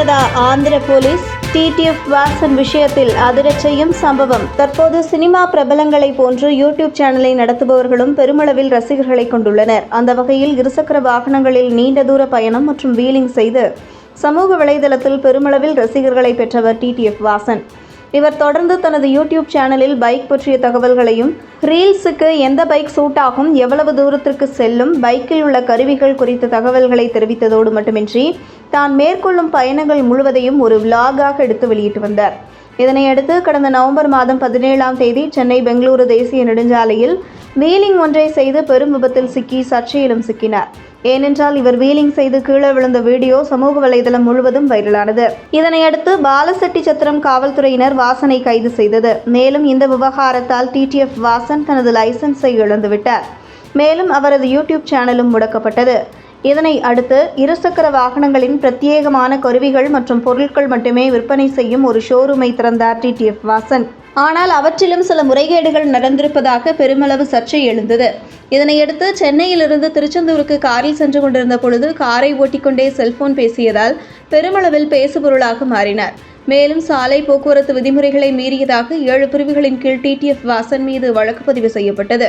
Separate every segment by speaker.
Speaker 1: முடிந்ததா Andhra police TTF Vasan விஷயத்தில் அதிரச் செய்யும் சம்பவம். தற்போது சினிமா பிரபலங்களை போன்று யூடியூப் சேனலை நடத்துபவர்களும் பெருமளவில் ரசிகர்களை கொண்டுள்ளனர். அந்த வகையில் இருசக்கர வாகனங்களில் நீண்ட தூர பயணம் மற்றும் வீலிங் செய்து சமூக வலைதளத்தில் பெருமளவில் ரசிகர்களை பெற்றவர் டிடிஎஃப் வாசன். இவர் தொடர்ந்து தனது யூடியூப் சேனலில் பைக் பற்றிய தகவல்களையும் ரீல்ஸுக்கு எந்த பைக் சூட் ஆகும் எவ்வளவு தூரத்திற்கு செல்லும் பைக்கில் உள்ள கருவிகள் குறித்த தகவல்களை தெரிவித்ததோடு மட்டுமின்றி தான் மேற்கொள்ளும் பயணங்கள் முழுவதையும் ஒரு விலாகாக எடுத்து வெளியிட்டு வந்தார். இதனையடுத்து கடந்த நவம்பர் மாதம் பதினேழாம் தேதி சென்னை பெங்களூரு தேசிய நெடுஞ்சாலையில் வீலிங் ஒன்றை செய்து பெரும் விபத்தில் சிக்கி சர்ச்சையிலும் சிக்கினார். ஏனென்றால் இவர் வீலிங் செய்து கீழே விழுந்த வீடியோ சமூக வலைதளம் முழுவதும் வைரலானது. இதனையடுத்து பாலசெட்டி சத்திரம் காவல்துறையினர் வாசனை கைது செய்தது. மேலும் இந்த விவகாரத்தால் டிடிஎஃப் வாசன் தனது லைசன்ஸை இழந்துவிட்டார். மேலும் அவரது யூடியூப் சேனலும் முடக்கப்பட்டது. இதனை அடுத்து இருசக்கர வாகனங்களின் பிரத்யேகமான கருவிகள் மற்றும் பொருட்கள் மட்டுமே விற்பனை செய்யும் ஒரு ஷோரூமை திறந்தார் டிடிஎஃப் வாசன். ஆனால் அவற்றிலும் சில முறைகேடுகள் நடந்திருப்பதாக பெருமளவு சர்ச்சை எழுந்தது. இதனையடுத்து சென்னையிலிருந்து திருச்செந்தூருக்கு காரில் சென்று கொண்டிருந்த பொழுது காரை ஓட்டிக்கொண்டே செல்போன் பேசியதால் பெருமளவில் பேசுபொருளாக மாறினார். மேலும் சாலை போக்குவரத்து விதிமுறைகளை மீறியதாக ஏழு பிரிவுகளின் கீழ் டிடிஎஃப் வாசன் மீது வழக்கு பதிவு செய்யப்பட்டது.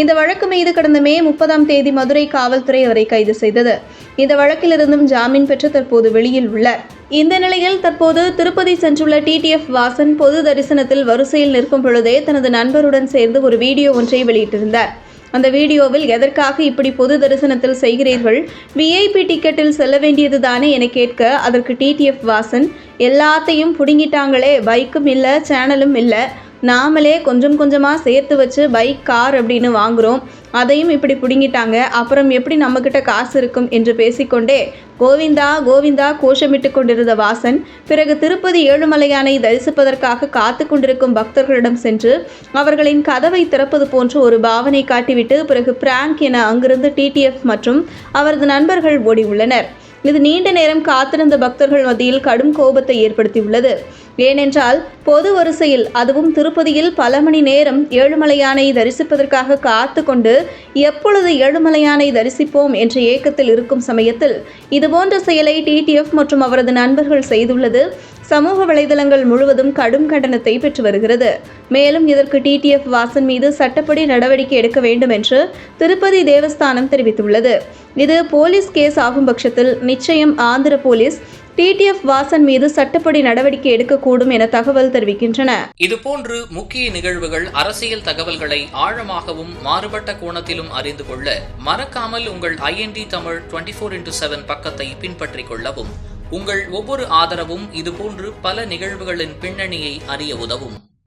Speaker 1: இந்த வழக்கு மீது கடந்த மே முப்பதாம் தேதி மதுரை காவல்துறை அவரை கைது செய்தது. இந்த வழக்கிலிருந்தும் ஜாமீன் பெற்று தற்போது வெளியில் உள்ளார் இந்த நிலையில் தற்போது திருப்பதி சென்றுள்ள டிடிஎஃப் வாசன் பொது தரிசனத்தில் வரிசையில் நிற்கும் பொழுதே தனது நண்பருடன் சேர்ந்து ஒரு வீடியோ ஒன்றை வெளியிட்டிருந்தார். அந்த வீடியோவில் எதற்காக இப்படி பொது தரிசனத்தில் செய்கிறீர்கள்? விஐபி டிக்கெட்டில் செல்ல வேண்டியது தானே என கேட்க அதற்கு டிடிஎஃப் வாசன் எல்லாத்தையும் புடுங்கிட்டாங்களே பைக்கும் இல்லை சேனலும் இல்லை நாமளே கொஞ்சம் கொஞ்சமாக சேர்த்து வச்சு பைக் கார் அப்படின்னு வாங்குகிறோம் அதையும் இப்படி பிடுங்கிட்டாங்க. அப்புறம் எப்படி நம்மக்கிட்ட காசு இருக்கும் என்று பேசிக்கொண்டே கோவிந்தா கோவிந்தா கோஷமிட்டு கொண்டிருந்த வாசன் பிறகு திருப்பதி ஏழுமலையானை தரிசிப்பதற்காக காத்து கொண்டிருக்கும் பக்தர்களிடம் சென்று அவர்களின் கதவை திறப்பது போன்று ஒரு பாவனை காட்டிவிட்டு பிறகு பிராங்க் என அங்கிருந்து டிடிஎஃப் மற்றும் அவரது நண்பர்கள் ஓடி உள்ளனர் இது நீண்ட நேரம் காத்திருந்த பக்தர்கள் மத்தியில் கடும் கோபத்தை ஏற்படுத்தியுள்ளது. ஏனென்றால் பொது வரிசையில் அதுவும் திருப்பதியில் பல மணி நேரம் ஏழுமலையானை தரிசிப்பதற்காக காத்து கொண்டு எப்பொழுது ஏழுமலையானை தரிசிப்போம் என்ற ஏக்கத்தில் இருக்கும் சமயத்தில் இதுபோன்ற செயலை டிடிஎஃப் மற்றும் அவரது நண்பர்கள் செய்துள்ளது. சமூக வலைதளங்கள் முழுவதும் கடும் கண்டனத்தை பெற்று வருகிறது. மேலும் இதற்கு டிடிஎஃப் வாசன் மீது சட்டப்படி நடவடிக்கை எடுக்க வேண்டும் என்று திருப்பதி தேவஸ்தானம் தெரிவித்துள்ளது. இது போலீஸ் கேஸ் ஆகும் பட்சத்தில் நிச்சயம் ஆந்திர போலீஸ் டிடிஎஃப் வாசன் மீது சட்டப்படி நடவடிக்கை எடுக்கக்கூடும் என தகவல் தெரிவிக்கின்றன.
Speaker 2: இதுபோன்று முக்கிய நிகழ்வுகள் அரசியல் தகவல்களை ஆழமாகவும் மாறுபட்ட கோணத்திலும் அறிந்து கொள்ள மறக்காமல் உங்கள் IND Tamil twenty four into seven பக்கத்தை பின்பற்றிக் கொள்ளவும். உங்கள் ஒவ்வொரு ஆதரவும் இதுபோன்று பல நிகழ்வுகளின் பின்னணியை அறிய உதவும்.